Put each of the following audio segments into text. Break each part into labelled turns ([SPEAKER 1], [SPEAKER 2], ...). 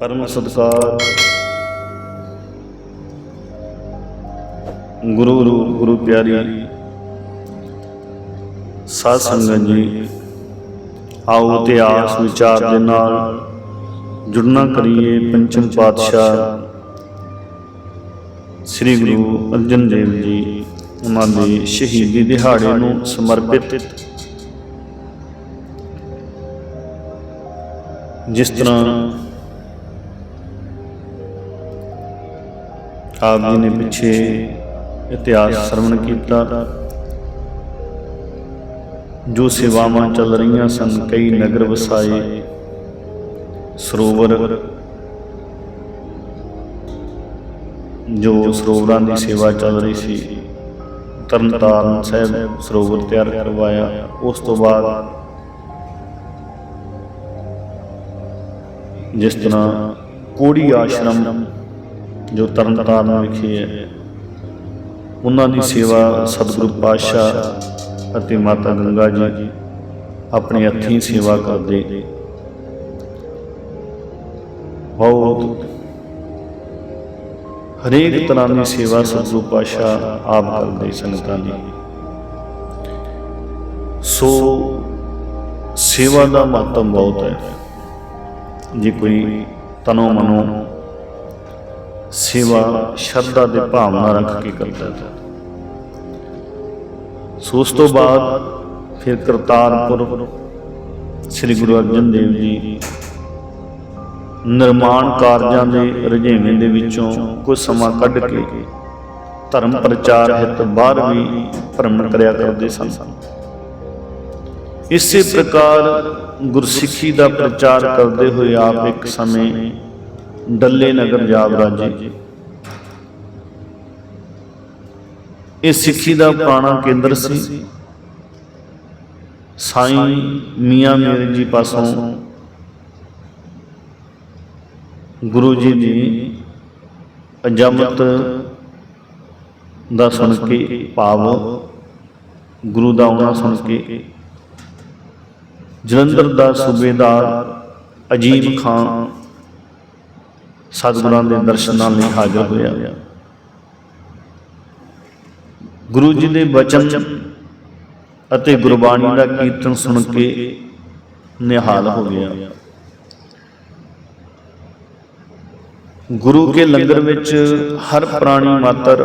[SPEAKER 1] ਪਰਮ ਸਤਕਾਰ। ਗੁਰੂ ਰੂਪ ਗੁਰੂ ਪਿਆਰੀ ਸਾਧ ਸੰਗਤ ਜੀ, ਆਓ ਇਤਿਹਾਸ ਵਿਚਾਰ ਦੇ ਨਾਲ ਜੁੜਨਾ ਕਰੀਏ ਪੰਚਮ ਪਾਤਸ਼ਾਹ ਸ੍ਰੀ ਗੁਰੂ ਅਰਜਨ ਦੇਵ ਜੀ, ਉਹਨਾਂ ਦੇ ਸ਼ਹੀਦੀ ਦਿਹਾੜੇ ਨੂੰ ਸਮਰਪਿਤ। ਜਿਸ ਤਰ੍ਹਾਂ ਆਪ ਜੀ ਨੇ ਪਿੱਛੇ ਇਤਿਹਾਸ ਸਰਵਣ ਕੀਤਾ। ਜੋ ਸੇਵਾਵਾਂ ਚੱਲ ਰਹੀਆਂ ਸਨ, ਕਈ ਨਗਰ ਵਸਾਏ। ਸਰੋਵਰ ਜੋ ਸਰੋਵਰਾਂ ਦੀ ਸੇਵਾ ਚੱਲ ਰਹੀ ਸੀ, ਤਰਨਤਾਰਨ ਸਾਹਿਬ ਸਰੋਵਰ ਤਿਆਰ ਕਰਵਾਇਆ। ਉਸ ਤੋਂ ਬਾਅਦ ਜਿਸ ਤਰ੍ਹਾਂ ਕੋੜੀ ਆਸ਼ਰਮ ਜੋ ਤਰਨਤਾਰਨ ਵਿਖੇ ਹੈ। ਉਹਨਾਂ ਦੀ ਸੇਵਾ ਸਤਿਗੁਰੂ ਪਾਤਸ਼ਾਹ ਅਤੇ ਮਾਤਾ ਗੰਗਾ ਜੀ ਆਪਣੇ ਹੱਥੀਂ ਸੇਵਾ ਕਰਦੇ। ਬਹੁਤ ਹਰੇਕ ਤਰ੍ਹਾਂ ਦੀ ਸੇਵਾ ਸਤਿਗੁਰੂ ਪਾਤਸ਼ਾਹ ਆਪ ਕਰਦੇ ਸੰਗਤਾਂ ਦੀ। ਸੋ ਸੇਵਾ ਦਾ ਮਹੱਤਵ ਬਹੁਤ ਹੈ। ਜੇ ਕੋਈ ਤਨੋ ਮਨੋ ਸੇਵਾ ਸ਼ਰਧਾ ਦੇ ਭਾਵਨਾ ਰੱਖ ਕੇ ਕਰਦਾ ਹੈ। ਸੋ ਉਸ ਤੋਂ ਬਾਅਦ ਫਿਰ ਕਰਤਾਰਪੁਰ ਸ੍ਰੀ ਗੁਰੂ ਅਰਜਨ ਦੇਵ ਜੀ ਨਿਰਮਾਣ ਕਾਰਜਾਂ ਦੇ ਰੁਝੇਵੇਂ ਦੇ ਵਿੱਚੋਂ ਕੁਝ ਸਮਾਂ ਕੱਢ ਕੇ ਧਰਮ ਪ੍ਰਚਾਰ ਹਿੱਤ ਬਾਹਰ ਵੀ ਭ੍ਰਮਣ ਕਰਿਆ ਕਰਦੇ ਸਨ। ਇਸੇ ਪ੍ਰਕਾਰ ਗੁਰਸਿੱਖੀ ਦਾ ਪ੍ਰਚਾਰ ਕਰਦੇ ਹੋਏ ਆਪ ਇੱਕ ਸਮੇਂ ਡੱਲੇ ਨਗਰ ਜਾ ਬਰਾਜੇ ਇਹ ਸਿੱਖੀ ਦਾ ਪੁਰਾਣਾ ਕੇਂਦਰ ਸੀ। ਸਾਈਂ ਮੀਆਂ ਮੀਰ ਜੀ ਪਾਸੋਂ ਗੁਰੂ ਜੀ ਦੀ ਅਜਮਤ ਦਾ ਸੁਣ ਕੇ ਭਾਵ, ਗੁਰੂ ਦਾ ਆਉਣਾ ਸੁਣ ਕੇ ਜਲੰਧਰ ਦਾ ਸੂਬੇਦਾਰ ਅਜੀਬ ਖਾਨ ਸਤਿਗੁਰਾਂ ਦੇ ਦਰਸ਼ਨਾਂ ਲਈ ਹਾਜ਼ਰ ਹੋਇਆ। ਗੁਰੂ ਜੀ ਦੇ ਬਚਨ ਅਤੇ ਗੁਰਬਾਣੀ ਦਾ ਕੀਰਤਨ ਸੁਣ ਕੇ ਨਿਹਾਲ ਹੋ ਗਿਆ। ਗੁਰੂ ਕੇ ਲੰਗਰ ਵਿੱਚ ਹਰ ਪ੍ਰਾਣੀ ਮਾਤਰ,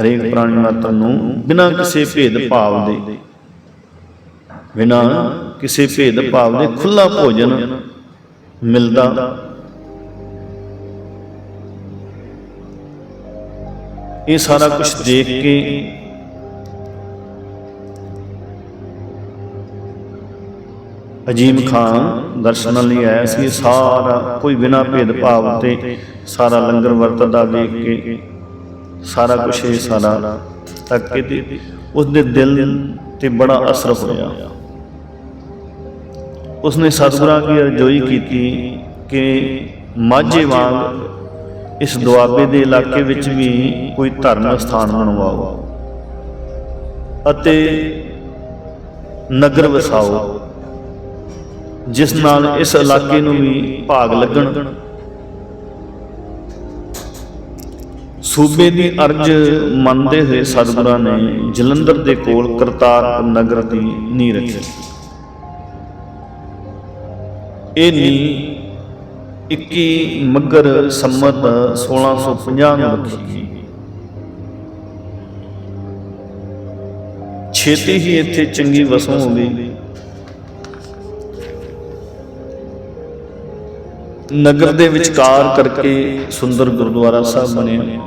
[SPEAKER 1] ਹਰੇਕ ਪ੍ਰਾਣੀ ਮਾਤਰ ਨੂੰ ਬਿਨਾਂ ਕਿਸੇ ਭੇਦ ਭਾਵ ਦੇ, ਬਿਨਾਂ ਕਿਸੇ ਭੇਦ ਭਾਵ ਦੇ ਖੁੱਲਾ ਭੋਜਨ ਮਿਲਦਾ। ਇਹ ਸਾਰਾ ਕੁਝ ਦੇਖ ਕੇ ਅਜੀਮ ਖਾਨ ਦਰਸ਼ਨਾਂ ਲਈ ਆਇਆ ਸੀ। ਸਾਰਾ ਕੋਈ ਬਿਨਾਂ ਭੇਦ ਭਾਵ ਤੇ ਸਾਰਾ ਲੰਗਰ ਵਰਤਦਾ ਵੇਖ ਕੇ ਸਾਰਾ ਕੁਝ ਇਹ ਸਾਰਾ ਤੱਕ ਕੇ ਤੇ ਉਸ ਦੇ ਦਿਲ ਤੇ ਬੜਾ ਅਸਰ ਹੋਇਆ। ਉਸਨੇ ਸਤਿਗੁਰਾਂ ਦੀ ਅਰਜ਼ੋਈ ਕੀਤੀ ਕਿ ਮਾਝੇ ਵਾਂਗ ਇਸ ਦੁਆਬੇ ਦੇ ਇਲਾਕੇ ਵਿੱਚ ਵੀ ਕੋਈ ਧਾਰਮਿਕ ਸਥਾਨ ਬਣਵਾਓ ਅਤੇ ਨਗਰ ਵਸਾਓ, ਜਿਸ ਨਾਲ ਇਸ ਇਲਾਕੇ ਨੂੰ ਵੀ ਭਾਗ ਲੱਗਣ। ਸੂਬੇ ਦੀ ਅਰਜ਼ ਮੰਨਦੇ ਹੋਏ ਸਤਿਗੁਰਾਂ ਨੇ ਜਲੰਧਰ ਦੇ ਕੋਲ ਕਰਤਾਰਪੁਰ ਨਗਰ ਦੀ ਨੀਂਹ ਰੱਖੀ। ਇਹ ਨੀਂਹ 21 ਮੱਗਰ ਸੰਮਤ 1650 ਨੂੰ ਰੱਖੀ ਛੇਤੀ ਹੀ ਇੱਥੇ ਚੰਗੀ ਵਸੋਂ ਹੋ ਗਈ ਨਗਰ ਦੇ ਵਿਚਕਾਰ ਕਰਕੇ ਸੁੰਦਰ ਗੁਰਦੁਆਰਾ ਸਾਹਿਬ ਬਣਿਆ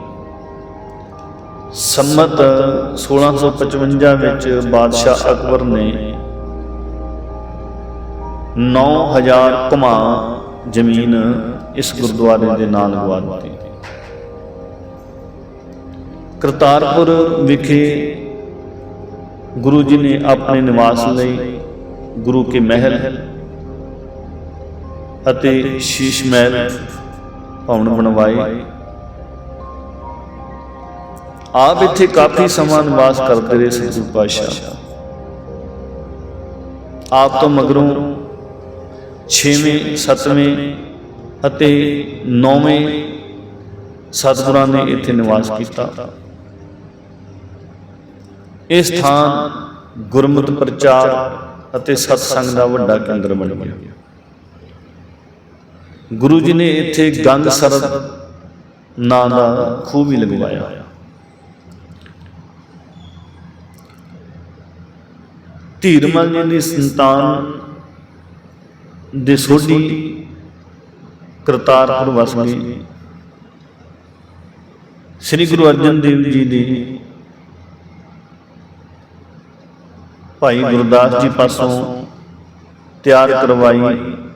[SPEAKER 1] ਸੰਮਤ 1655 ਵਿੱਚ ਬਾਦਸ਼ਾਹ ਅਕਬਰ ਨੇ 9000 ਕੁਮਾ ਜ਼ਮੀਨ ਇਸ ਗੁਰਦੁਆਰੇ ਦੇ ਨਾਲ ਲਗਵਾ ਦਿੱਤੀ ਕਰਤਾਰਪੁਰ ਵਿਖੇ ਗੁਰੂ ਜੀ ਨੇ ਆਪਣੇ ਨਿਵਾਸ ਲਈ ਗੁਰੂ ਕੇ ਮਹਿਲ ਅਤੇ ਸ਼ੀਸ਼ ਮਹਿਲ ਭਵਨ ਬਣਵਾਏ। ਆਪ ਇੱਥੇ ਕਾਫੀ ਸਮਾਂ ਨਿਵਾਸ ਕਰਦੇ ਰਹੇ ਸਤਿਗੁਰੂ ਪਾਤਸ਼ਾਹ। ਆਪ ਤੋਂ ਮਗਰੋਂ 6ਵੇਂ 7ਵੇਂ ਅਤੇ ਨੌਵੇਂ ਸਤਿਗੁਰਾਂ ਨੇ ਇੱਥੇ ਨਿਵਾਸ ਕੀਤਾ। ਇਹ ਸਥਾਨ ਗੁਰਮਤਿ ਪ੍ਰਚਾਰ ਅਤੇ ਸਤਸੰਗ ਦਾ ਵੱਡਾ ਕੇਂਦਰ ਬਣ ਗਿਆ। ਗੁਰੂ ਜੀ ਨੇ ਇੱਥੇ ਗੰਗ ਸਰਦ ਨਾਂ ਦਾ ਖੂਹ ਵੀ ਲਗਵਾਇਆ। ਧੀਰਮਲ ਜੀ ਦੀ ਸੰਤਾਨ ਦੇ ਸੋਢੀ ਕਰਤਾਰਪੁਰ ਵਸ ਗਏ ਸ੍ਰੀ ਗੁਰੂ ਅਰਜਨ ਦੇਵ ਜੀ ਦੀ ਭਾਈ ਗੁਰਦਾਸ ਜੀ ਪਾਸੋਂ ਤਿਆਰ ਕਰਵਾਈ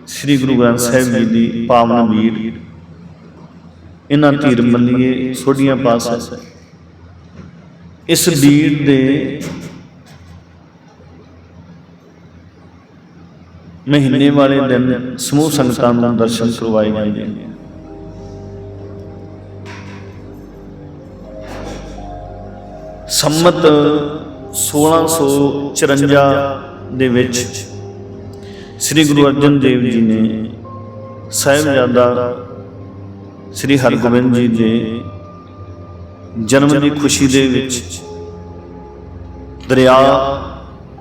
[SPEAKER 1] ਸ੍ਰੀ ਗੁਰੂ ਗ੍ਰੰਥ ਸਾਹਿਬ ਜੀ ਦੀ ਪਾਵਨ ਵੀਰ ਇਹਨਾਂ ਧੀਰ ਮੱਲੀਏ ਸੋਢੀਆਂ ਪਾਸ। ਇਸ ਵੀਰ ਦੇ ਮਹੀਨੇ ਵਾਲੇ ਦਿਨ ਸਮੂਹ ਸੰਗਤਾਂ ਨੂੰ ਦਰਸ਼ਨ ਕਰਵਾਏ ਜਾਂਦੇ ਨੇ। ਸੰਮਤ 1654 ਦੇ ਵਿੱਚ ਸ੍ਰੀ ਗੁਰੂ ਅਰਜਨ ਦੇਵ ਜੀ ਨੇ ਸਾਹਿਬਜ਼ਾਦਾ ਸ੍ਰੀ ਹਰਗੋਬਿੰਦ ਜੀ ਦੇ ਜਨਮ ਦੀ ਖੁਸ਼ੀ ਦੇ ਵਿੱਚ ਦਰਿਆ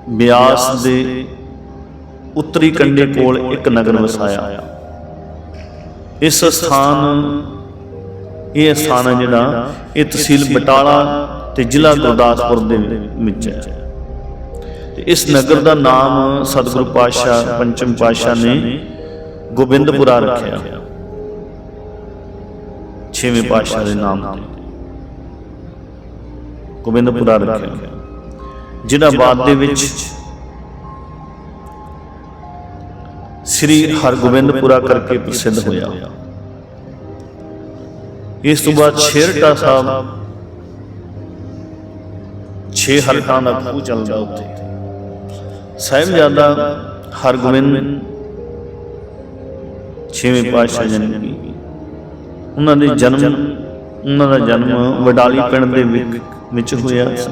[SPEAKER 1] ਬਿਆਸ ਦੇ ਉੱਤਰੀ ਕੰਢੇ ਕੋਲ ਇੱਕ ਨਗਰ ਵਸਾਇਆ। ਇਸ ਸਥਾਨ, ਇਹ ਸਥਾਨ ਹੈ ਜਿਹੜਾ ਇਹ ਤਹਿਸੀਲ ਬਟਾਲਾ ਤੇ ਜ਼ਿਲ੍ਹਾ ਗੁਰਦਾਸਪੁਰ ਦੇ ਵਿੱਚ ਹੈ। ਤੇ ਇਸ ਨਗਰ ਦਾ ਨਾਮ ਸਤਿਗੁਰੂ ਪਾਤਸ਼ਾਹ ਪੰਚਮ ਪਾਤਸ਼ਾਹ ਨੇ ਗੋਬਿੰਦਪੁਰਾ ਰੱਖਿਆ। ਛੇਵੇਂ ਪਾਤਸ਼ਾਹ ਦੇ ਨਾਮ ਤੇ ਗੋਬਿੰਦਪੁਰਾ ਰੱਖਿਆ ਜਿਹਦਾ ਬਾਅਦ ਦੇ ਵਿੱਚ ਸ੍ਰੀ ਹਰਗੋਬਿੰਦਪੁਰਾ ਕਰਕੇ ਪ੍ਰਸਿੱਧ ਹੋਇਆ। ਇਸ ਤੋਂ ਬਾਅਦ ਛੇਰਟਾ ਸਾਹਿਬ ਛੇ ਹਰਕਾਂ ਦਾ ਖੂਹ ਚੱਲਦਾ ਉੱਥੇ। ਸਾਹਿਬਜ਼ਾਦਾ ਹਰਗੋਬਿੰਦ ਛੇਵੇਂ ਪਾਤਸ਼ਾਹ ਜਨਮ ਕੀ। ਉਹਨਾਂ ਦੇ ਜਨਮ ਉਹਨਾਂ ਦਾ ਜਨਮ ਵਡਾਲੀ ਪਿੰਡ ਦੇ ਵਿੱਚ ਹੋਇਆ ਸੀ।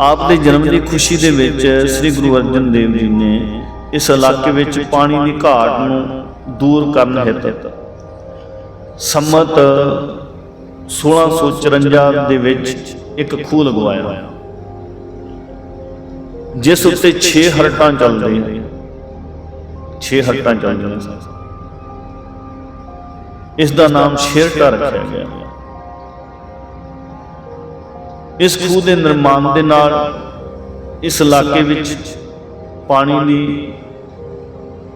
[SPEAKER 1] ਆਪ ਦੇ ਜਨਮ ਦੀ ਖੁਸ਼ੀ ਦੇ ਵਿੱਚ ਸ੍ਰੀ ਗੁਰੂ ਅਰਜਨ ਦੇਵ ਜੀ ਨੇ ਇਸ ਇਲਾਕੇ ਵਿੱਚ ਪਾਣੀ ਦੀ ਘਾਟ ਨੂੰ ਦੂਰ ਕਰਨ ਹਿੱਤ। ਸੰਮਤ 1654 ਦੇ ਵਿੱਚ ਇੱਕ ਖੂਹ ਲਗਵਾਇਆ। ਜਿਸ ਉੱਤੇ 6 ਹਰਟਾਂ ਚੱਲਦੇ 6 ਹਰਟਾਂ ਚੱਲਦੀਆਂ ਸਨ ਇਸ ਦਾ ਨਾਮ ਸ਼ੇਰਟਾ ਰੱਖਿਆ ਗਿਆ। ਇਸ ਖੂਹ ਦੇ ਨਿਰਮਾਣ ਦੇ ਨਾਲ ਇਸ ਇਲਾਕੇ ਵਿੱਚ ਪਾਣੀ ਦੀ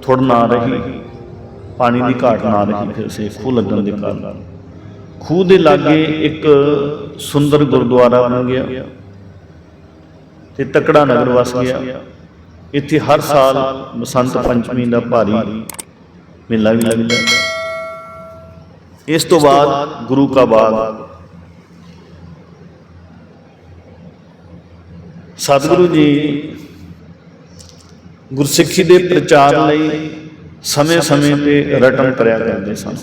[SPEAKER 1] ਥੋੜ ਨਾ ਰਹੀ, ਪਾਣੀ ਦੀ ਘਾਟ ਨਾ ਰਹੀ, ਫਿਰ ਸੇ ਖੂਹ ਲੱਗਣ ਦੇ ਕਾਰਨ। ਖੂਹ ਦੇ ਲਾਗੇ ਇੱਕ ਸੁੰਦਰ ਗੁਰਦੁਆਰਾ ਬਣ ਗਿਆ ਤੇ ਤਕੜਾ ਨਗਰ ਵਸ ਗਿਆ। ਇੱਥੇ ਹਰ ਸਾਲ ਬਸੰਤ ਪੰਚਮੀ ਦਾ ਭਾਰੀ ਮੇਲਾ ਵੀ ਲੱਗਦਾ। ਇਸ ਤੋਂ ਬਾਅਦ ਗੁਰੂ ਕਾ ਬਾਗ ਸਤਿਗੁਰੂ ਜੀ ਗੁਰਸਿੱਖੀ ਦੇ ਪ੍ਰਚਾਰ ਲਈ ਸਮੇਂ-ਸਮੇਂ ਤੇ ਰਟਨ ਕਰਿਆ ਕਰਦੇ ਸਨ।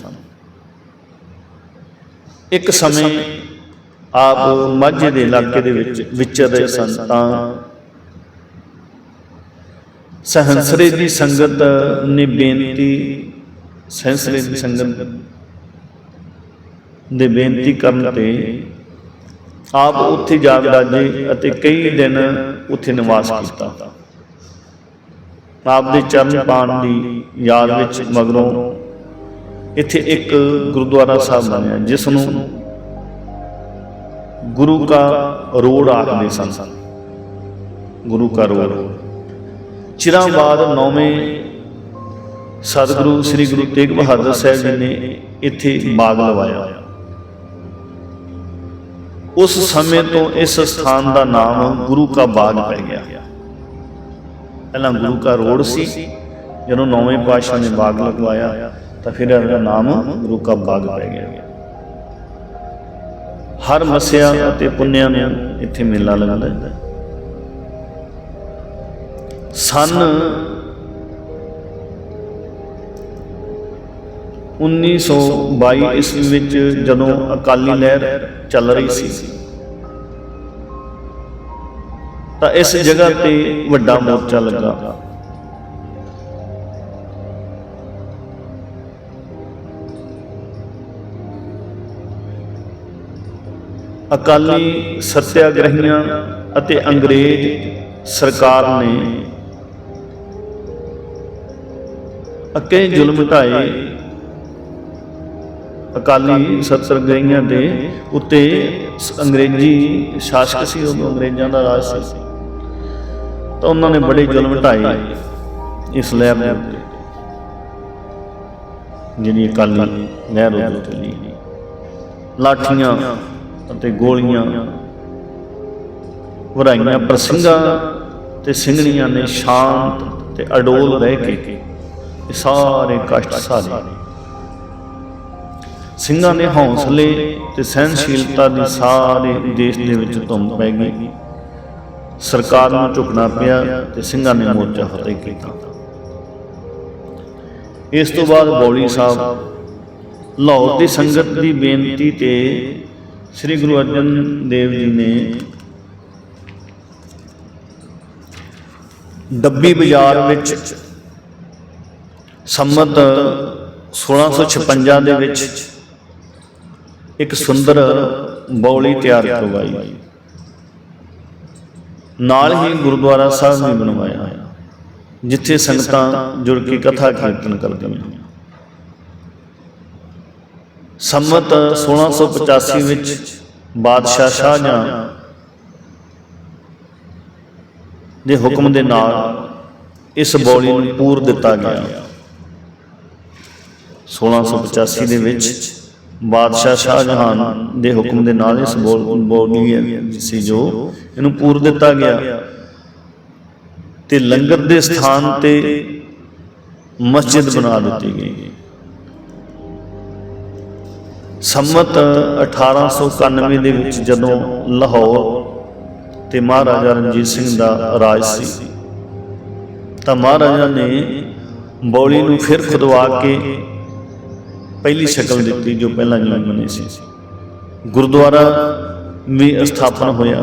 [SPEAKER 1] ਇੱਕ ਸਮੇਂ ਆਪ ਮਾਝੇ ਦੇ ਇਲਾਕੇ ਦੇ ਵਿੱਚ ਵਿਚਰ ਰਹੇ ਸਨ ਤਾਂ ਸਹੰਸਰੇ ਦੀ ਸੰਗਤ ਨੇ ਬੇਨਤੀ, ਸਹੰਸਰੇ ਦੀ ਸੰਗਤ ਦੇ ਬੇਨਤੀ ਕਰਨ ਤੇ ਆਪ ਉੱਥੇ ਜਾ ਅਤੇ ਕਈ ਦਿਨ ਉੱਥੇ ਨਿਵਾਸ ਕੀਤਾ। ਆਪ ਦੇ ਚਰਨ ਪਾਣ ਦੀ ਯਾਦ ਵਿੱਚ ਮਗਰੋਂ ਇੱਥੇ ਇੱਕ ਗੁਰਦੁਆਰਾ ਸਾਹਿਬ ਬਣਿਆ, ਜਿਸ ਨੂੰ ਗੁਰੂ ਕਾ ਰੋਡ ਆਖਦੇ ਸਨ। ਗੁਰੂ ਕਾ ਰੋਡ ਚਿਰਾਂ ਬਾਅਦ ਨੌਵੇਂ ਸਤਿਗੁਰੂ ਸ੍ਰੀ ਗੁਰੂ ਤੇਗ ਬਹਾਦਰ ਸਾਹਿਬ ਜੀ ਨੇ ਇੱਥੇ ਬਾਗ ਲਵਾਇਆ। ਉਸ ਸਮੇਂ ਤੋਂ ਇਸ ਸਥਾਨ ਦਾ ਨਾਮ ਗੁਰੂ ਕਾ ਬਾਗ ਪੈ ਗਿਆ। ਪਹਿਲਾਂ ਗੁਰੂ ਕਾ ਰੋਡ ਸੀ, ਜਦੋਂ ਨੌਵੇਂ ਪਾਤਸ਼ਾਹ ਨੇ ਬਾਗ ਲਗਵਾਇਆ, ਤਾਂ ਫਿਰ ਇਹਦਾ ਨਾਮ ਗੁਰੂ ਕਾ ਬਾਗ ਪੈ ਗਿਆ। ਹਰ ਮਸਿਆ ਅਤੇ ਪੁੰਨਿਆਂ ਨੂੰ ਇੱਥੇ ਮੇਲਾ ਲੱਗਦਾ ਹੈ। ਸਨ 1922 ਈਸਵੀ ਵਿੱਚ ਜਦੋਂ ਅਕਾਲੀ ਲਹਿਰ ਚੱਲ ਰਹੀ ਸੀ। ਤਾਂ ਇਸ ਜਗ੍ਹਾ ਤੇ ਵੱਡਾ ਮੋਰਚਾ ਲੱਗਾ। ਅਕਾਲੀ ਸੱਤਿਆਗ੍ਰਹੀਆਂ ਅਤੇ ਅੰਗਰੇਜ਼ ਸਰਕਾਰ ਨੇ ਅਕੇ ਜ਼ੁਲਮ ਢਾਏ ਅਕਾਲੀ ਸੱਤਿਆਗ੍ਰਹੀਆਂ ਦੇ ਉੱਤੇ ਅੰਗਰੇਜ਼ੀ ਸ਼ਾਸਕ ਸੀ ਉਹ ਅੰਗਰੇਜ਼ਾਂ ਦਾ ਰਾਜ ਸੀ। ਤਾਂ ਉਹਨਾਂ ਨੇ ਬੜੇ ਜ਼ੁਲਮ ਢਾਏ ਇਸ ਲਹਿਰ ਦੇ ਉੱਤੇ। ਜਿਹੜੀ ਅਕਾਲੀ ਲਹਿਰ ਉਦੋਂ ਚੱਲੀ ਲਾਠੀਆਂ ਅਤੇ ਗੋਲੀਆਂ ਵਰਾਈਆਂ ਪਰ ਸਿੰਘਾਂ ਤੇ ਸਿੰਘਣੀਆਂ ਨੇ ਸ਼ਾਂਤ ਤੇ ਅਡੋਲ ਰਹਿ ਕੇ ਇਹ ਸਾਰੇ ਕਸ਼ਟ ਸਹਾਰੇ ਸਿੰਘਾਂ ਨੇ ਹੌਸਲੇ ਤੇ ਸਹਿਨਸ਼ੀਲਤਾ ਦੀ ਸਾਰੇ ਦੇਸ਼ ਦੇ ਵਿੱਚ ਧੁੰਮ ਪੈ ਗਈ। ਸਰਕਾਰ ਨੂੰ ਝੁਕਣਾ ਪਿਆ ਤੇ ਸਿੰਘਾਂ ਨੇ ਮੋਰਚਾ ਫਤਿਹ ਕੀਤਾ। ਇਸ ਤੋਂ ਬਾਅਦ ਬੌਲੀ ਸਾਹਿਬ ਲਾਹੌਰ ਦੀ ਸੰਗਤ ਦੀ ਬੇਨਤੀ ਤੇ ਸ੍ਰੀ ਗੁਰੂ ਅਰਜਨ ਦੇਵ ਜੀ ਨੇ ਡੱਬੀ ਬਾਜ਼ਾਰ ਵਿੱਚ ਸੰਮਤ 1656 ਦੇ ਵਿੱਚ ਇੱਕ ਸੁੰਦਰ ਬੌਲੀ ਤਿਆਰ ਕਰਵਾਈ। ਨਾਲ ਹੀ ਗੁਰਦੁਆਰਾ ਸਾਹਿਬ ਵੀ ਬਣਵਾਇਆ। ਜਿੱਥੇ ਸੰਗਤਾਂ ਜੁੜ ਕੇ ਕਥਾ ਕੀਰਤਨ ਕਰਦੀਆਂ ਸੰਮਤ 1685 ਵਿੱਚ ਬਾਦਸ਼ਾਹ ਸ਼ਾਹਜਹਾਂ ਦੇ ਹੁਕਮ ਦੇ ਨਾਲ ਇਸ ਬੌਲੀ ਨੂੰ ਪੂਰ ਦਿੱਤਾ ਗਿਆ। 1685 ਦੇ ਵਿੱਚ ਬਾਦਸ਼ਾਹ ਸ਼ਾਹਜਹਾਨ ਦੇ ਹੁਕਮ ਦੇ ਨਾਲ ਇਸ ਬੌਲ- ਬੌਲੀ ਹੈ ਸੀ ਜੋ ਇਹਨੂੰ ਪੂਰ ਦਿੱਤਾ ਗਿਆ। ਤੇ ਲੰਗਰ ਦੇ ਸਥਾਨ ਤੇ ਮਸਜਿਦ ਬਣਾ ਦਿੱਤੀ ਗਈ। ਸੰਮਤ 1891 ਦੇ ਵਿੱਚ ਜਦੋਂ ਲਾਹੌਰ ਤੇ ਮਹਾਰਾਜਾ ਰਣਜੀਤ ਸਿੰਘ ਦਾ ਰਾਜ ਸੀ ਤਾਂ ਮਹਾਰਾਜਾ ਨੇ ਬੌਲੀ ਨੂੰ ਫਿਰ ਖੁਦਵਾ ਕੇ ਪਹਿਲੀ ਸ਼ਕਲ ਦਿੱਤੀ ਜੋ ਪਹਿਲਾਂ ਨਹੀਂ ਬਣੀ ਸੀ। ਗੁਰਦੁਆਰਾ ਵੀ ਸਥਾਪਨ ਹੋਇਆ।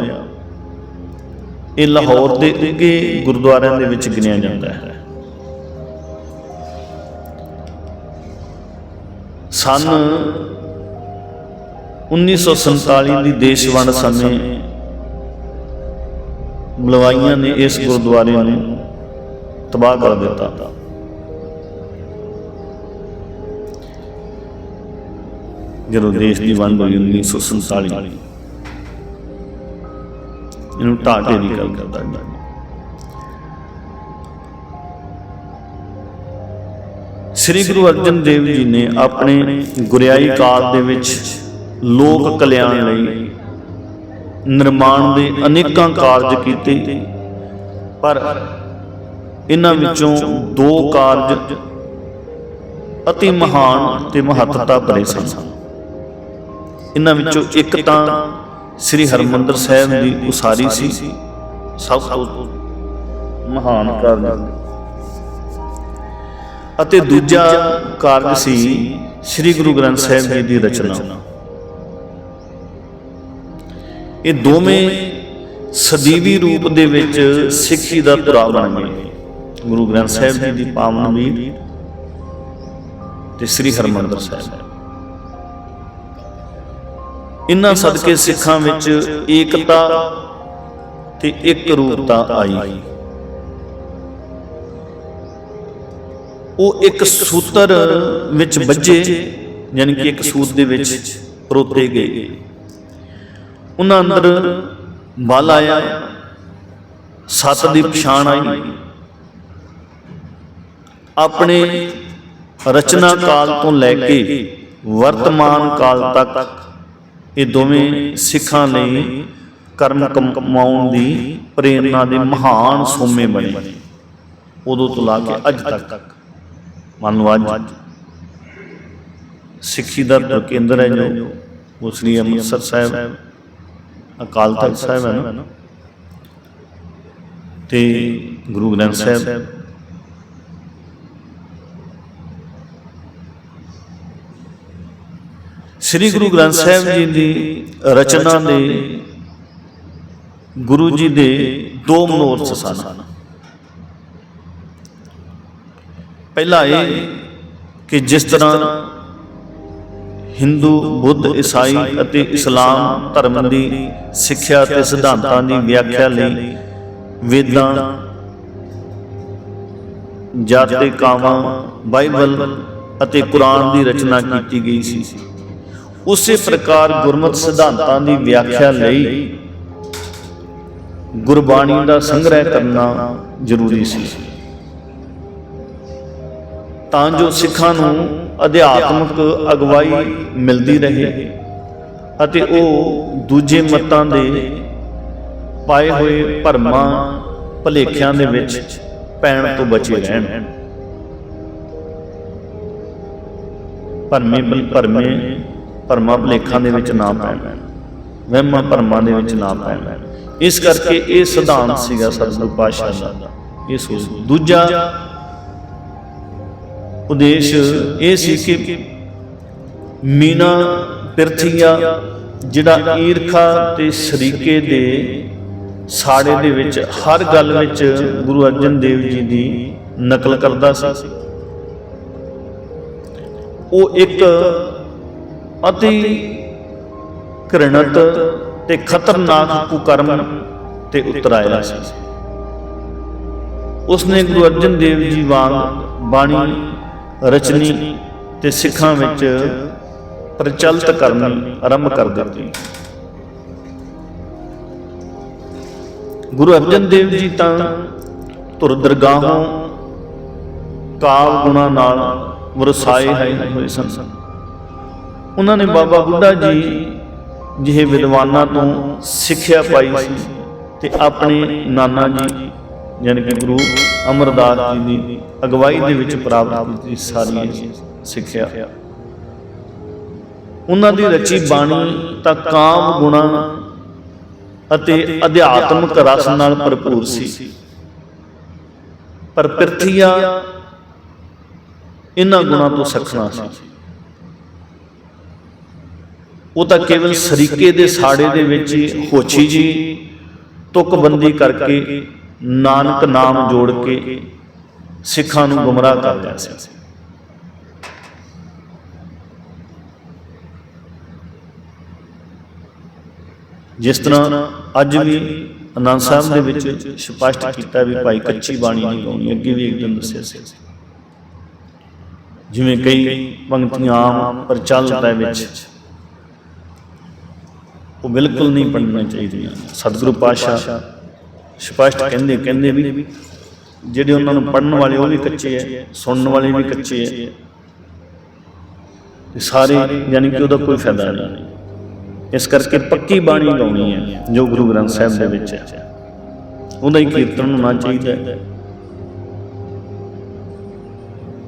[SPEAKER 1] ਇਹ ਲਾਹੌਰ ਦੇ ਉੱਗੇ ਗੁਰਦੁਆਰਿਆਂ ਦੇ ਵਿੱਚ ਗਿਣਿਆ ਜਾਂਦਾ ਹੈ। ਸਨ 1947 ਦੀ ਦੇਸ਼ ਵੰਡ ਸਮੇਂ ਮਲਵਾਈਆਂ ਨੇ ਇਸ ਗੁਰਦੁਆਰੇ ਨੂੰ ਤਬਾਹ ਕਰ ਦਿੱਤਾ। ਜਦੋਂ ਦੇਸ਼ ਦੀ ਵੰਡ ਹੋਈ 1947 ਇਹਨੂੰ ਢਾਟੇ ਦੀ ਗੱਲ ਕਰਦਾ ਹੈ ਸ੍ਰੀ ਗੁਰੂ ਅਰਜਨ ਦੇਵ ਜੀ ਨੇ ਆਪਣੇ ਗੁਰਿਆਈ ਕਾਲ ਦੇ ਵਿੱਚ ਲੋਕ ਕਲਿਆਣ ਲਈ ਨਿਰਮਾਣ ਦੇ ਅਨੇਕਾਂ ਕਾਰਜ ਕੀਤੇ। ਪਰ ਇਹਨਾਂ ਵਿੱਚੋਂ ਦੋ ਕਾਰਜ ਅਤੀ ਮਹਾਨ ਤੇ ਮਹੱਤਤਾ ਭਰੇ ਸਨ। ਇਹਨਾਂ ਵਿੱਚੋਂ ਇੱਕ ਤਾਂ ਸ੍ਰੀ ਹਰਮੰਦਰ ਸਾਹਿਬ ਦੀ ਉਸਾਰੀ ਸੀ। ਸਭ ਤੋਂ ਮਹਾਨ ਕਾਰਜ। ਅਤੇ ਦੂਜਾ ਕਾਰਜ ਸੀ ਸ੍ਰੀ ਗੁਰੂ ਗ੍ਰੰਥ ਸਾਹਿਬ ਜੀ ਦੀ ਰਚਨਾ। ਇਹ ਦੋਵੇਂ ਸਦੀਵੀ ਰੂਪ ਦੇ ਵਿੱਚ ਸਿੱਖੀ ਦਾ ਧੁਰਾ ਬਣ। ਗਏ ਗੁਰੂ ਗ੍ਰੰਥ ਸਾਹਿਬ ਜੀ ਦੀ ਪਾਵਨ ਵੀ ਤੇ ਸ੍ਰੀ ਹਰਮੰਦਰ ਸਾਹਿਬ। ਇਨ੍ਹਾਂ ਸਦਕੇ ਸਿੱਖਾਂ ਵਿੱਚ ਏਕਤਾ ਤੇ ਇੱਕ ਰੂਪਤਾ ਆਈ। ਉਹ ਇੱਕ ਸੂਤਰ ਵਿੱਚ ਵੱਜੇ ਯਾਨੀ ਕਿ ਇੱਕ ਸੂਤ ਦੇ ਵਿੱਚ ਪਰੋਤੇ ਗਏ। ਉਹਨਾਂ ਅੰਦਰ ਬਲ ਆਇਆ ਸੱਤ ਦੀ ਪਛਾਣ ਆਈ। ਆਪਣੇ ਰਚਨਾ ਕਾਲ ਤੋਂ ਲੈ ਕੇ ਵਰਤਮਾਨ ਕਾਲ ਤੱਕ ਇਹ ਦੋਵੇਂ ਸਿੱਖਾਂ ਲਈ ਕਰਮ ਕਮਾਉਣ ਦੀ ਪ੍ਰੇਰਣਾ ਦੇ ਮਹਾਨ ਸੋਮੇ ਬਣੇ। ਉਦੋਂ ਤੋਂ ਲਾ ਕੇ ਅੱਜ ਤੱਕ। ਮੰਨ ਲਓ ਅੱਜ ਸਿੱਖੀ ਦਾ ਕੇਂਦਰ ਹੈ ਜੋ, ਉਹ ਸ੍ਰੀ ਅੰਮ੍ਰਿਤਸਰ ਸਾਹਿਬ, ਅਕਾਲ ਤਖਤ ਸਾਹਿਬ ਹੈ ਨਾ। ਤੇ ਗੁਰੂ ਗ੍ਰੰਥ ਸਾਹਿਬ ਸ੍ਰੀ ਗੁਰੂ ਗ੍ਰੰਥ ਸਾਹਿਬ ਜੀ ਦੀ ਰਚਨਾ ਦੇ ਗੁਰੂ ਜੀ ਦੇ ਦੋ ਮਨੋਰਥ ਸਨ। ਪਹਿਲਾ ਇਹ ਕਿ ਜਿਸ ਤਰ੍ਹਾਂ ਹਿੰਦੂ ਬੁੱਧ ਈਸਾਈ ਅਤੇ ਇਸਲਾਮ ਧਰਮ ਦੀ ਸਿੱਖਿਆ ਅਤੇ ਸਿਧਾਂਤਾਂ ਦੀ ਵਿਆਖਿਆ ਲਈ ਵੇਦਾਂ ਜਾਤੇ ਕਾਵਾਂ ਬਾਈਬਲ ਅਤੇ ਕੁਰਾਨ ਦੀ ਰਚਨਾ ਕੀਤੀ ਗਈ ਸੀ। ਉਸੇ ਪ੍ਰਕਾਰ ਗੁਰਮਤਿ ਸਿਧਾਂਤਾਂ ਦੀ ਵਿਆਖਿਆ ਲਈ ਗੁਰਬਾਣੀ ਦਾ ਸੰਗ੍ਰਹਿ ਕਰਨਾ ਜ਼ਰੂਰੀ ਸੀ। ਤਾਂ ਜੋ ਸਿੱਖਾਂ ਨੂੰ ਅਧਿਆਤਮਕ ਅਗਵਾਈ ਮਿਲਦੀ ਰਹੇ ਅਤੇ ਉਹ ਦੂਜੇ ਮਤਾਂ ਦੇ ਪਾਏ ਹੋਏ ਭਰਮਾਂ ਭਲੇਖਿਆਂ ਦੇ ਵਿੱਚ ਪੈਣ ਤੋਂ ਬਚੇ ਰਹਿਣ। ਭਰਮੇ ਬਲ ਭਰਮੇ ਭਰਮਾਂ ਭਲੇਖਾਂ ਦੇ ਵਿੱਚ ਨਾ ਪੈਣ। ਵਹਿਮਾਂ ਭਰਮਾਂ ਦੇ ਵਿੱਚ ਨਾ ਪੈਣ। ਇਸ ਕਰਕੇ ਇਹ ਸਿਧਾਂਤ ਸੀਗਾ ਸਤਿਗੁਰੂ ਪਾਤਸ਼ਾਹ ਦਾ। ਇਹ ਸੋਚ ਦੂਜਾ ਉਦੇਸ਼ ਇਹ ਸੀ ਕਿ ਮੀਨਾ ਪਿਰਥੀਆ, ਜਿਹੜਾ ਈਰਖਾ ਤੇ ਸ਼ਰੀਕੇ ਦੇ ਸਾੜੇ ਦੇ ਵਿੱਚ ਹਰ ਗੱਲ ਵਿੱਚ ਗੁਰੂ ਅਰਜਨ ਦੇਵ ਜੀ ਦੀ ਨਕਲ ਕਰਦਾ ਸੀ। ਉਹ ਇੱਕ ਅਤੀ ਘ੍ਰਿਣਤ ਤੇ ਖਤਰਨਾਕ ਕੁਕਰਮ ਤੇ ਉਤਰਾਇਆ ਸੀ। ਉਸਨੇ ਗੁਰੂ ਅਰਜਨ ਦੇਵ ਜੀ ਵਾਂਗ ਬਾਣੀ, ਰਚਨੀ ਤੇ ਸਿੱਖਾਂ ਵਿੱਚ ਪ੍ਰਚਲਿਤ ਕਰਨੀ ਆਰੰਭ ਕਰ ਦਿੱਤੀ। ਗੁਰੂ ਅਰਜਨ ਦੇਵ ਜੀ ਤਾਂ ਧੁਰ ਦਰਗਾਹੋਂ ਕਾਵ ਗੁਣਾ ਨਾਲ ਵਰਸਾਏ ਹੋਏ ਸਨ। ਉਹਨਾਂ ਨੇ ਬਾਬਾ ਬੁੱਢਾ ਜੀ ਜਿਹੇ ਵਿਦਵਾਨਾਂ ਤੋਂ ਸਿੱਖਿਆ ਪਾਈ ਸੀ ਤੇ ਆਪਣੇ ਨਾਨਾ ਜੀ, ਯਾਨੀ ਕਿ ਗੁਰੂ ਅਮਰਦਾਸ ਜੀ ਦੀ ਅਗਵਾਈ ਦੇ ਵਿੱਚ ਪ੍ਰਾਪਤ ਕੀਤੀ ਸਾਰੀ ਸਿੱਖਿਆ। ਉਹਨਾਂ ਦੀ ਰਚੀ ਬਾਣੀ ਤਾਂ ਕਾਮ ਗੁਣਾ ਅਤੇ ਅਧਿਆਤਮਕ ਰਸ ਨਾਲ ਭਰਪੂਰ ਸੀ। ਪਰ ਪ੍ਰਥੀਆ ਇਹਨਾਂ ਗੁਣਾਂ ਤੋਂ ਸਖਣਾ ਸੀ। ਉਹ ਤਾਂ ਕੇਵਲ ਸਰੀਕੇ ਦੇ ਸਾੜੇ ਦੇ ਵਿੱਚ ਹੀ ਹੋਛੀ ਜੀ ਤੁਕਬੰਦੀ ਕਰਕੇ ਨਾਨਕ ਨਾਮ ਜੋੜ ਕੇ ਸਿੱਖਾਂ ਨੂੰ ਗੁੰਮਰਾਹ ਕਰ ਰਿਹਾ ਸੀ। ਜਿਸ ਤਰ੍ਹਾਂ ਅੱਜ ਵੀ ਅਨੰਦ ਸਾਹਿਬ ਦੇ ਵਿੱਚ ਸਪਸ਼ਟ ਕੀਤਾ ਵੀ ਭਾਈ ਕੱਚੀ ਬਾਣੀ ਨਹੀਂ ਗਾਉਣੀ ਅੱਗੇ ਵੀ ਇੱਕ ਦਿਨ ਦੱਸਿਆ ਸੀ। ਜਿਵੇਂ ਕਈ ਪੰਕਤੀਆਂ ਆਮ ਪ੍ਰਚਲਿਤ ਹੈ ਵਿੱਚ। ਉਹ ਬਿਲਕੁਲ ਨਹੀਂ ਪੜ੍ਹਨੀਆਂ ਚਾਹੀਦੀਆਂ। ਸਤਿਗੁਰੂ ਪਾਤਸ਼ਾਹ ਸਪਸ਼ਟ ਕਹਿੰਦੇ ਕਹਿੰਦੇ ਵੀ ਜਿਹੜੇ ਉਹਨਾਂ ਨੂੰ ਪੜਨ ਵਾਲੇ ਉਹ ਵੀ ਕੱਚੇ ਐ, ਸੁਣਨ ਵਾਲੇ ਵੀ ਕੱਚੇ ਐ। ਤੇ ਸਾਰੇ ਯਾਨੀ ਕਿ ਉਹਦਾ ਕੋਈ ਫਾਇਦਾ ਨਹੀਂ। ਇਸ ਕਰਕੇ ਪੱਕੀ ਬਾਣੀ ਗਾਉਣੀ ਹੈ ਜੋ ਗੁਰੂ ਗ੍ਰੰਥ ਸਾਹਿਬ ਦੇ ਵਿੱਚ ਹੈ ਉਹਦਾ ਹੀ ਕੀਰਤਨ ਹੋਣਾ ਚਾਹੀਦਾ ਹੈ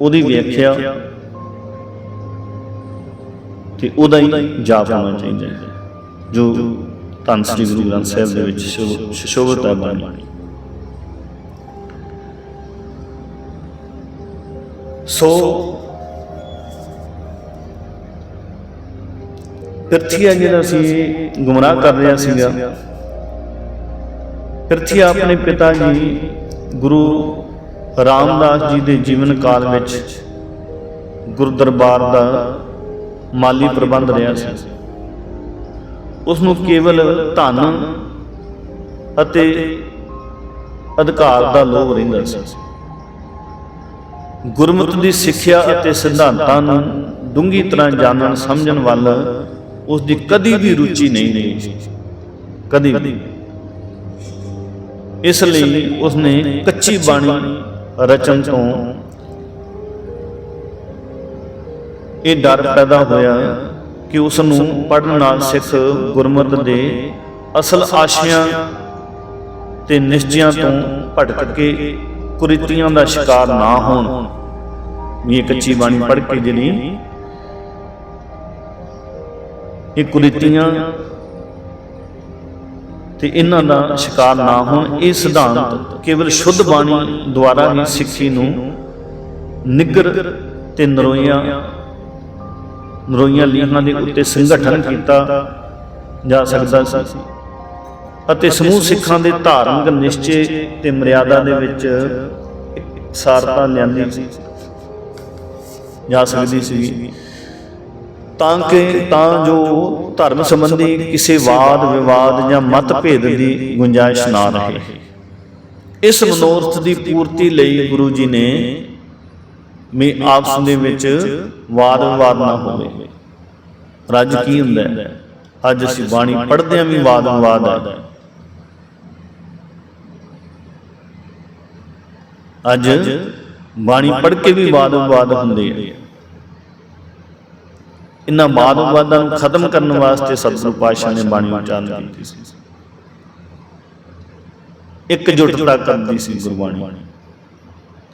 [SPEAKER 1] ਉਹਦੀ ਵਿਆਖਿਆ ਤੇ ਉਹਦਾ ਹੀ ਜਾਪ ਹੋਣਾ ਚਾਹੀਦਾ ਹੈ ਜੋ ਧੰਨ ਸ੍ਰੀ ਗੁਰੂ ਗ੍ਰੰਥ ਸਾਹਿਬ ਦੇ ਵਿੱਚ ਸ਼ੋਭ- ਹੈ ਬਾਣੀ। ਸੋ ਪਿਰਥੀਆ ਜਿਹੜਾ ਸੀ, ਗੁੰਮਰਾਹ ਕਰ ਰਿਹਾ ਸੀਗਾ। ਪਿਰਥੀਆ ਆਪਣੇ ਪਿਤਾ ਜੀ, ਗੁਰੂ ਰਾਮਦਾਸ ਜੀ ਦੇ ਜੀਵਨ ਕਾਲ ਵਿੱਚ ਗੁਰੂ ਦਾ ਮਾਲੀ ਪ੍ਰਬੰਧ ਰਿਹਾ ਸੀ। ਉਸ ਨੂੰ ਕੇਵਲ ਧਨ ਅਤੇ ਅਧਿਕਾਰ ਦਾ ਲੋਭ ਰਹਿੰਦਾ ਸੀ। ਗੁਰਮਤਿ ਦੀ ਸਿੱਖਿਆ ਅਤੇ ਸਿਧਾਂਤਾਂ ਨੂੰ ਡੂੰਗੀ ਤਰ੍ਹਾਂ ਜਾਣਨ, ਸਮਝਣ ਵੱਲ ਉਸ ਦੀ ਕਦੀ ਵੀ ਰੁਚੀ ਨਹੀਂ ਰਹੀ ਕਦੀ ਵੀ। ਇਸ ਲਈ ਉਸ ਨੇ ਕੱਚੀ ਬਾਣੀ ਰਚਨ ਤੋਂ ਇਹ ਡਰ ਪੈਦਾ ਹੋਇਆ ਕਿ ਉਸ ਨੂੰ ਪੜਨ ਨਾਲ ਸਿੱਖ ਗੁਰਮਤਿ ਦੇ ਅਸਲ ਆਸ਼ਿਆਂ ਤੇ ਨਿਸ਼ਚਿਆਂ ਤੋਂ ਭਟਕ ਕੇ ਕੁਰੀਤੀਆਂ ਦਾ ਸ਼ਿਕਾਰ ਨਾ ਹੋਣ। ਇਹ ਕੱਚੀ ਬਾਣੀ ਪੜ੍ਹ ਕੇ ਜਿਹੜੀ ਇਹ ਕੁਰੀਤੀਆਂ ਤੇ ਇਹਨਾਂ ਦਾ ਸ਼ਿਕਾਰ ਨਾ ਹੋਣ, ਇਹ ਸਿਧਾਂਤ ਕੇਵਲ ਸ਼ੁੱਧ ਬਾਣੀ ਦੁਆਰਾ ਹੀ ਸਿੱਖੀ ਨੂੰ ਨਿਗਰ ਤੇ ਨਰੋਈਆਂ ਨਰੋਈਆਂ ਲੀਹਾਂ ਦੇ ਉੱਤੇ ਸੰਗਠਨ ਕੀਤਾ ਜਾ ਸਕਦਾ ਸੀ। ਅਤੇ ਸਮੂਹ ਸਿੱਖਾਂ ਦੇ ਧਾਰਮਿਕ ਨਿਸ਼ਚੇ ਤੇ ਮਰਿਆਦਾ ਦੇ ਵਿੱਚ ਸਾਰਤਾ ਲਿਆਂਦੀ ਸੀ। ਜਾ ਸਕਦੀ ਸੀ ਤਾਂ ਕਿ ਤਾਂ ਜੋ ਧਰਮ ਸੰਬੰਧੀ ਕਿਸੇ ਵਾਦ ਵਿਵਾਦ ਜਾਂ ਮਤਭੇਦ ਦੀ ਗੁੰਜਾਇਸ਼ ਨਾ ਰਹੇ। ਇਸ ਮਨੋਰਥ ਦੀ ਪੂਰਤੀ ਲਈ ਗੁਰੂ ਜੀ ਨੇ ਮੇ ਆਪਸ ਦੇ ਵਿੱਚ ਵਾਦ ਵਿਵਾਦ ਨਾ ਹੋਵੇ ਰੱਜ ਕੀ ਹੁੰਦਾ ਹੈ? ਅੱਜ ਅਸੀਂ ਬਾਣੀ ਪੜ੍ਹਦੇ ਆਂ ਵੀ ਵਾਦ ਵਿਵਾਦ ਹੈ ਅੱਜ ਬਾਣੀ ਪੜ੍ਹ ਕੇ ਵੀ ਵਾਦ ਵਿਵਾਦ ਹੁੰਦੇ ਆ ਇਹਨਾਂ ਵਾਦ ਵਿਵਾਦਾਂ ਨੂੰ ਖਤਮ ਕਰਨ ਵਾਸਤੇ ਸਤਿਗੁਰੂ ਪਾਤਸ਼ਾਹ ਨੇ ਬਾਣੀ ਉਚਾਰਨ ਕੀਤੀ ਸੀ ਇੱਕ ਜੁਟਤਾ ਕਰਦੀ ਸੀ ਗੁਰਬਾਣੀ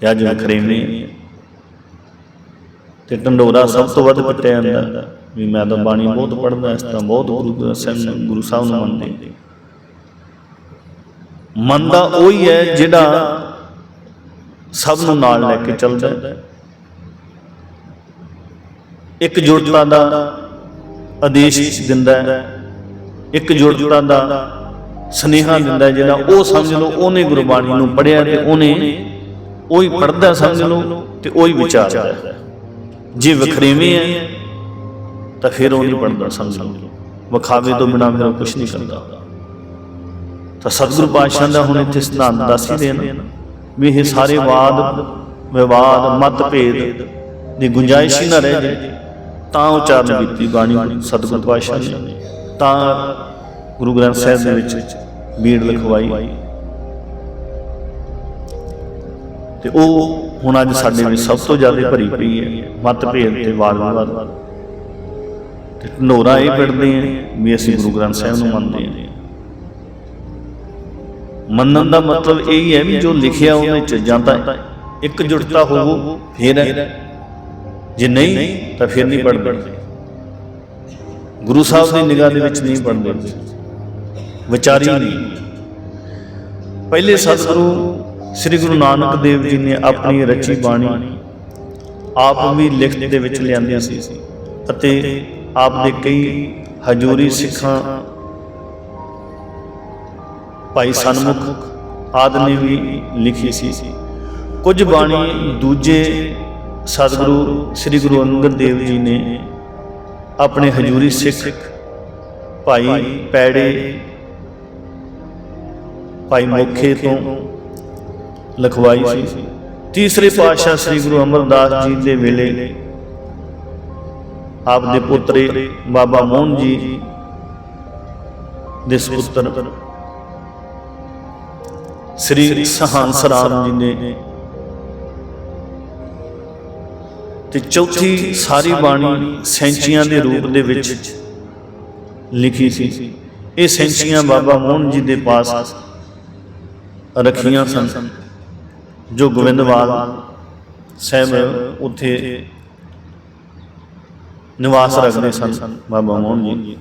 [SPEAKER 1] ਤੇ ਅੱਜ ਵਖਰੇਵੇਂ ਆ। ਤੇ ਢੰਡੋਰਾ ਸਭ ਤੋਂ ਵੱਧ ਪਿੱਟਿਆ ਜਾਂਦਾ। ਵੀ ਮੈਂ ਤਾਂ ਬਾਣੀ ਬਹੁਤ ਪੜ੍ਹਦਾ ਇਸ ਤਰ੍ਹਾਂ ਬਹੁਤ ਗੁਰੂ ਗ੍ਰੰਥ ਸਾਹਿਬ ਨੂੰ ਗੁਰੂ ਸਾਹਿਬ ਨੂੰ ਮੰਨਦੇ। ਮੰਨਦਾ। ਉਹੀ ਹੈ ਜਿਹੜਾ ਸਭ ਨੂੰ ਨਾਲ ਲੈ ਕੇ ਚੱਲਦਾ ਇੱਕ ਜੁੜਤਾ ਦਾ ਆਦੇਸ਼ ਦਿੰਦਾ ਹੈ। ਇੱਕ ਜੁੜਤਾ ਦਾ ਸਨੇਹਾ ਦਿੰਦਾ ਜਿਹੜਾ ਉਹ ਸਮਝ ਲਓ ਉਹਨੇ ਗੁਰਬਾਣੀ ਨੂੰ ਪੜ੍ਹਿਆ ਤੇ ਉਹਨੇ ਉਹੀ ਪੜ੍ਹਦਾ ਸਮਝ ਲਓ ਤੇ ਉਹੀ ਵਿਚਾਰਦਾ ਹੈ। ਜੇ ਵਖਰੇਵੇਂ ਹੈ, ਤਾਂ ਫਿਰ ਉਹ ਨਹੀਂ ਬਣਦਾ ਸਮਝ ਲਓ। ਵਿਖਾਵੇ ਤੋਂ ਬਿਨਾਂ ਫਿਰ ਕੁਝ ਨਹੀਂ ਕਰਦਾ। ਤਾਂ ਸਤਿਗੁਰੂ ਪਾਤਸ਼ਾਹ ਦਾ ਹੁਣ ਇੱਥੇ ਸਿਧਾਂਤ ਦੱਸ ਹੀ ਰਹੇ ਵੀ ਇਹ ਸਾਰੇ ਵਾਦ, ਵਿਵਾਦ, ਮਤਭੇਦ ਦੀ ਗੁੰਜਾਇਸ਼ ਹੀ ਨਾ ਰਹਿ ਜੇ ਤਾਂ ਉਚਾਰਨ ਕੀਤੀ ਬਾਣੀ ਸਤਿਗੁਰੂ ਪਾਤਸ਼ਾਹ ਨੇ। ਤਾਂ ਗੁਰੂ ਗ੍ਰੰਥ ਸਾਹਿਬ ਦੇ ਵਿੱਚ ਬੀੜ ਲਿਖਵਾਈ। ਤੇ ਉਹ ਹੁਣ ਅੱਜ ਸਾਡੇ ਵਿੱਚ ਸਭ ਤੋਂ ਜ਼ਿਆਦਾ ਭਰੀ ਪਈ ਹੈ, ਮਤਭੇਦ ਤੇ ਵਾਦ ਵਿਵਾਦ ਤੇ ਢਨੋਰਾ ਇਹ ਪਿੜਦੇ ਆ ਵੀ ਅਸੀਂ ਗੁਰੂ ਗ੍ਰੰਥ ਸਾਹਿਬ ਨੂੰ ਮੰਨਦੇ ਹਾਂ। ਮੰਨਣ ਦਾ ਮਤਲਬ ਇਹ ਹੀ ਹੈ ਵੀ ਜੋ ਲਿਖਿਆ ਉਹਦੇ ਚ ਜਾਂਦਾ ਹੈ ਇੱਕ ਜੁੜਤਾ ਹੋਵੋ, ਫਿਰ ਹੈ। ਜੇ ਨਹੀਂ, ਤਾਂ ਫਿਰ ਨਹੀਂ ਪੜਦੇ ਗੁਰੂ ਸਾਹਿਬ ਦੀ ਨਿਗਾਹ ਦੇ ਵਿੱਚ ਨਹੀਂ ਪੜਦੇ ਵਿਚਾਰੀ ਨਹੀਂ। ਪਹਿਲੇ ਸਤਿਗੁਰੂ ਸ੍ਰੀ ਗੁਰੂ ਨਾਨਕ ਦੇਵ ਜੀ ਨੇ ਆਪਣੀ ਰਚੀ ਬਾਣੀ ਆਪ ਵੀ ਲਿਖਤ ਦੇ ਵਿੱਚ ਲਿਆਂਦੀ ਸੀ ਅਤੇ ਆਪ ਦੇ ਕਈ ਹਜੂਰੀ ਸਿੱਖਾਂ ਭਾਈ ਸਨਮੁਖ ਆਦਿ ਨੇ ਵੀ ਲਿਖੀ ਸੀ। ਕੁਝ ਬਾਣੀ ਦੂਜੇ ਸਤਿਗੁਰੂ ਸ੍ਰੀ ਗੁਰੂ ਅੰਗਦ ਦੇਵ ਜੀ ਨੇ ਆਪਣੇ ਹਜੂਰੀ ਸਿੱਖ ਭਾਈ ਪੈੜੇ ਭਾਈ ਮੋਖੇ ਤੋਂ ਲਿਖਵਾਈ ਸੀ। ਤੀਸਰੇ ਪਾਤਸ਼ਾਹ ਸ੍ਰੀ ਗੁਰੂ ਅਮਰਦਾਸ ਜੀ ਦੇ ਵੇਲੇ ਆਪ ਦੇ ਪੁੱਤਰੇ ਬਾਬਾ ਮੋਹਨ ਜੀ ਦੇ ਸੁਪੁੱਤਰ ਸ੍ਰੀ ਸਹਾਂਸ ਰਾਮ ਜੀ ਨੇ ਤੇ ਚੌਥੀ ਸਾਰੀ ਬਾਣੀ ਸੈਂਚੀਆਂ ਦੇ ਰੂਪ ਦੇ ਵਿੱਚ ਲਿਖੀ ਸੀ। ਇਹ ਸੈਂਚੀਆਂ ਬਾਬਾ ਮੋਹਨ ਜੀ ਦੇ ਪਾਸ ਰੱਖੀਆਂ ਸਨ। ਜੋ ਗੋਬਿੰਦਵਾਲ ਸਾਹਿਬ ਉੱਥੇ ਨਿਵਾਸ ਰੱਖਦੇ ਸਨ ਬਾਬਾ ਮੋਹਨ ਜੀ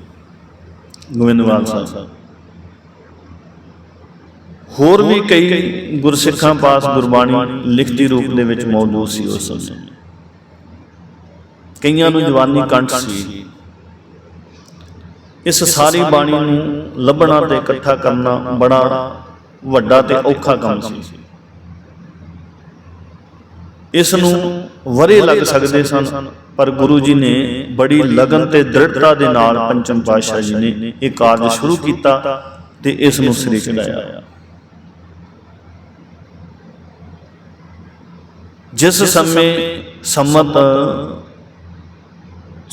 [SPEAKER 1] ਗੋਬਿੰਦਵਾਲ ਸਾਹਿਬ। ਹੋਰ ਵੀ ਕਈ ਗੁਰਸਿੱਖਾਂ ਪਾਸ ਗੁਰਬਾਣੀ ਲਿਖਤੀ ਰੂਪ ਦੇ ਵਿੱਚ ਮੌਜੂਦ ਸੀ ਉਸ ਸਮੇਂ। ਕਈਆਂ ਨੂੰ ਜਵਾਨੀ ਕੰਠ ਸੀ। ਇਸ ਸਾਰੀ ਬਾਣੀ ਨੂੰ ਲੱਭਣਾ ਤੇ ਇਕੱਠਾ ਕਰਨਾ ਬੜਾ ਵੱਡਾ ਤੇ ਔਖਾ ਕੰਮ ਸੀ। ਇਸ ਨੂੰ ਵਰੇ ਲੱਗ ਸਕਦੇ ਸਨ। ਪਰ ਗੁਰੂ ਜੀ ਨੇ ਬੜੀ ਲਗਨ ਤੇ ਦ੍ਰਿੜਤਾ ਦੇ ਨਾਲ ਪੰਚਮ ਪਾਤਸ਼ਾਹ ਜੀ ਨੇ ਇਹ ਕਾਰਜ ਸ਼ੁਰੂ ਕੀਤਾ ਤੇ ਇਸ ਨੂੰ ਸਿਰੇ ਚੜਾਇਆ ਜਿਸ ਸਮੇਂ ਸੰਮਤ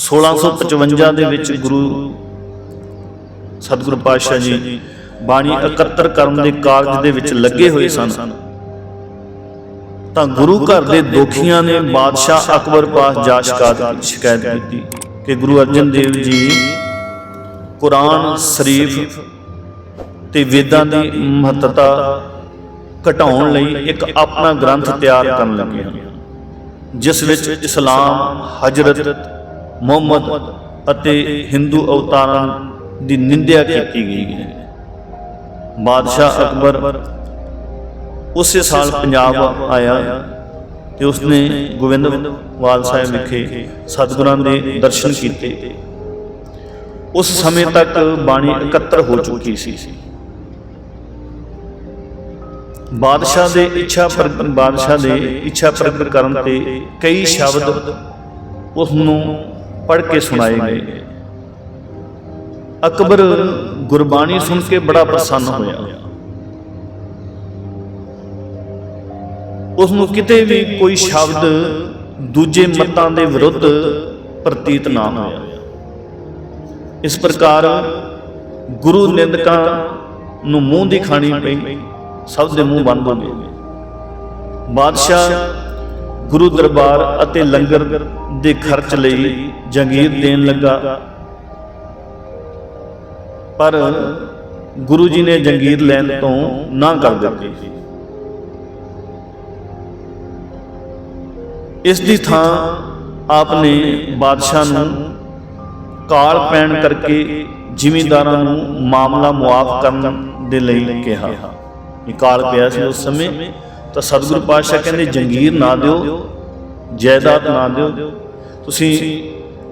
[SPEAKER 1] 1655 ਦੇ ਵਿੱਚ ਗੁਰੂ ਸਤਿਗੁਰੂ ਪਾਤਸ਼ਾਹ ਜੀ ਬਾਣੀ ਇਕੱਤਰ ਕਰਨ ਦੇ ਕਾਰਜ ਦੇ ਵਿੱਚ ਲੱਗੇ ਹੋਏ ਸਨ। ਤਾਂ ਗੁਰੂ ਘਰ ਦੇ ਦੋਖੀਆਂ ਨੇ ਬਾਦਸ਼ਾਹ ਅਕਬਰ ਪਾਸ ਜਾ ਸ਼ਿਕਾਇਤ ਸ਼ਿਕਾਇਤ ਕੀਤੀ ਕਿ ਗੁਰੂ ਅਰਜਨ ਦੇਵ ਜੀ ਕੁਰਾਨ ਸ਼ਰੀਫ ਤੇ ਵੇਦਾਂ ਦੀ ਮਹੱਤਤਾ ਘਟਾਉਣ ਲਈ ਇੱਕ ਆਪਣਾ ਗ੍ਰੰਥ ਤਿਆਰ ਕਰਨ ਲੱਗੇ ਹਨ, ਜਿਸ ਵਿੱਚ ਇਸਲਾਮ, ਹਜਰਤ ਮੁਹੰਮਦ ਅਤੇ ਹਿੰਦੂ ਅਵਤਾਰਾਂ ਦੀ ਨਿੰਦਿਆ ਕੀਤੀ ਗਈ ਹੈ। ਬਾਦਸ਼ਾਹ ਅਕਬਰ ਉਸੇ ਸਾਲ ਪੰਜਾਬ ਆਇਆ ਤੇ ਉਸਨੇ ਗੋਬਿੰਦਵਾਲ ਸਾਹਿਬ ਵਿਖੇ ਸਤਿਗੁਰਾਂ ਦੇ ਦਰਸ਼ਨ ਕੀਤੇ। ਉਸ ਸਮੇਂ ਤੱਕ ਬਾਣੀ ਇਕੱਤਰ ਹੋ ਚੁੱਕੀ ਸੀ। ਬਾਦਸ਼ਾਹ ਦੇ ਇੱਛਾ ਪ੍ਰਗਟ ਬਾਦਸ਼ਾਹ ਦੇ ਇੱਛਾ ਪ੍ਰਗਟ ਕਰਨ ਤੇ ਕਈ ਸ਼ਬਦ ਉਸ ਨੂੰ ਪੜ੍ਹ ਕੇ ਸੁਣਾਏ ਗਏ। ਅਕਬਰ ਗੁਰਬਾਣੀ ਸੁਣ ਕੇ ਬੜਾ ਪ੍ਰਸੰਨ ਹੋਇਆ। ਉਸ ਨੂੰ ਕਿਤੇ ਵੀ ਕੋਈ ਸ਼ਬਦ ਦੂਜੇ ਮਤਾਂ ਦੇ ਵਿਰੁੱਧ ਪ੍ਰਤੀਤ ਨਾ ਹੋਇਆ ਇਸ ਪ੍ਰਕਾਰ ਗੁਰੂ ਨਿੰਦਕਾਂ ਨੂੰ ਮੂੰਹ ਦੀ ਖਾਣੀ ਪਈ ਸਭ ਦੇ ਮੂੰਹ ਬੰਦ ਹੋ ਗਏ। ਬਾਦਸ਼ਾਹ ਗੁਰੂ ਦਰਬਾਰ ਅਤੇ ਲੰਗਰ ਦੇ ਖਰਚ ਲਈ ਜੰਗੀਰ ਦੇਣ ਲੱਗਾ। ਪਰ ਗੁਰੂ ਜੀ ਨੇ ਜੰਗੀਰ ਲੈਣ ਤੋਂ ਨਾ ਕਰ ਦਿੱਤੀ। ਇਸ ਦੀ ਥਾਂ ਆਪ ਨੇ ਬਾਦਸ਼ਾਹ ਨੂੰ ਕਾਲ ਪੈਣ ਕਰਕੇ ਜ਼ਿਮੀਂਦਾਰਾਂ ਨੂੰ ਮਾਮਲਾ ਮੁਆਫ ਕਰਨ ਦੇ ਲਈ ਕਿਹਾ। ਇਹ ਕਾਲ ਪਿਆ ਸੀ ਉਸ ਸਮੇਂ, ਤਾਂ ਸਤਿਗੁਰੂ ਪਾਤਸ਼ਾਹ ਕਹਿੰਦੇ, ਜੰਗੀਰ ਨਾ ਦਿਓ, ਜਾਇਦਾਦ ਨਾ ਦਿਓ। ਤੁਸੀਂ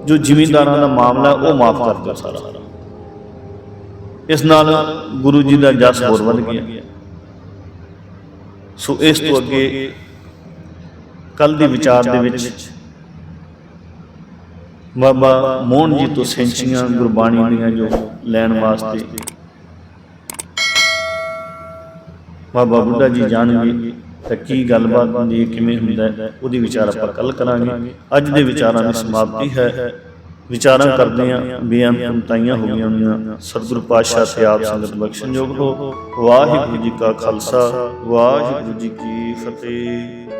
[SPEAKER 1] ਜੋ ਜ਼ਿਮੀਂਦਾਰਾਂ ਦਾ ਮਾਮਲਾ ਉਹ ਮਾਫ ਕਰ ਦਿਓ ਸਾਰਾ। ਇਸ ਨਾਲ ਗੁਰੂ ਜੀ ਦਾ ਜਸ ਹੋਰ ਵੱਧ ਗਿਆ। ਸੋ ਇਸ ਤੋਂ ਅੱਗੇ ਕੱਲ ਦੀ ਵਿਚਾਰ ਦੇ ਵਿੱਚ। ਬਾਬਾ ਮੋਹਨ ਜੀ ਤੋਂ ਸੈਂਚੀਆਂ ਗੁਰਬਾਣੀ ਦੀਆਂ ਜੋ ਲੈਣ ਵਾਸਤੇ। ਬਾਬਾ ਬੁੱਢਾ ਜੀ ਜਾਣਗੇ ਤਾਂ ਕੀ ਗੱਲਬਾਤ ਹੁੰਦੀ ਹੈ, ਕਿਵੇਂ ਹੁੰਦਾ ਹੈ, ਉਹਦੀ ਵਿਚਾਰ ਆਪਾਂ ਕੱਲ ਕਰਾਂਗੇ। ਅੱਜ ਦੇ ਵਿਚਾਰਾਂ ਦੀ ਸਮਾਪਤੀ ਹੈ। ਵਿਚਾਰਾਂ ਕਰਦੇ ਆਂ ਬੇਅੰਤ ਤਾਈਆਂ ਹੋ ਗਈਆਂ ਹੁੰਦੀਆਂ ਸਤਿਗੁਰ ਪਾਤਸ਼ਾਹ ਤੇ ਆਪ ਸੰਗਤ ਬਖਸ਼ਣਯੋਗ ਹੋ। ਵਾਹਿਗੁਰੂ ਜੀ ਕਾ ਖਾਲਸਾ, ਵਾਹਿਗੁਰੂ ਜੀ ਕੀ ਫਤਿਹ।